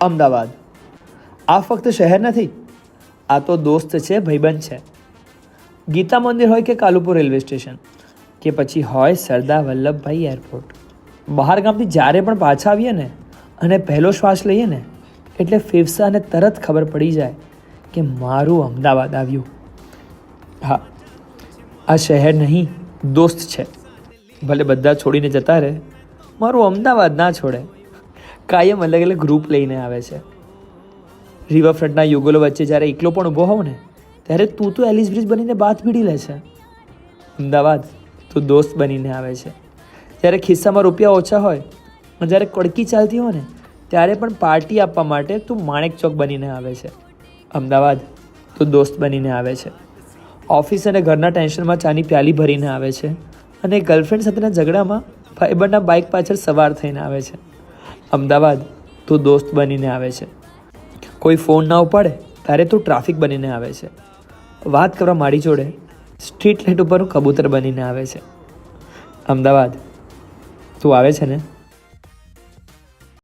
અમદાવાદ. આ ફક્ત શહેર નથી, આ તો દોસ્ત છે, ભાઈબંધ છે. ગીતા મંદિર હોય કે કાલુપુર રેલવે સ્ટેશન, કે પછી હોય સરદાર વલ્લભભાઈ એરપોર્ટ. બહાર ગામથી જ્યારે પણ પાછા આવીએ ને, અને પહેલો શ્વાસ લઈએ ને, એટલે ફેફસાને તરત ખબર પડી જાય કે મારું અમદાવાદ આવ્યું. હા, આ શહેર નહીં, દોસ્ત છે. ભલે બધા છોડીને જતા રહે, મારું અમદાવાદ ના છોડે. કાયમ અલગ અલગ ગ્રુપ લઈને આવે છે. રિવરફ્રન્ટના યુગલો વચ્ચે જ્યારે એકલો પણ ઊભો હોઉં ને, ત્યારે તું તો એલિસ બ્રિજ બનીને બાથ ભીડી લે છે. અમદાવાદ તું દોસ્ત બનીને આવે છે. જ્યારે ખિસ્સામાં રૂપિયા ઓછા હોય જ્યારે કડકી ચાલતી હોય ને, ત્યારે પણ પાર્ટી આપવા માટે તું માણેક ચોક બનીને આવે છે. અમદાવાદ તું દોસ્ત બનીને આવે છે. ઓફિસ અને ઘરના ટેન્શનમાં ચાની પ્યાલી ભરીને આવે છે. અને ગર્લફ્રેન્ડ સાથેના ઝઘડામાં ભાઈબંધના બાઇક પાછળ સવાર થઈને આવે છે. અમદાવાદ તું દોસ્ત બનીને આવે છે. કોઈ ફોન ના ઉપાડે ત્યારે તું ટ્રાફિક બનીને આવે છે. વાત કરવા મારી જોડે સ્ટ્રીટ લાઇટ ઉપર કબૂતર બનીને આવે છે. અમદાવાદ, તું આવે છે ને?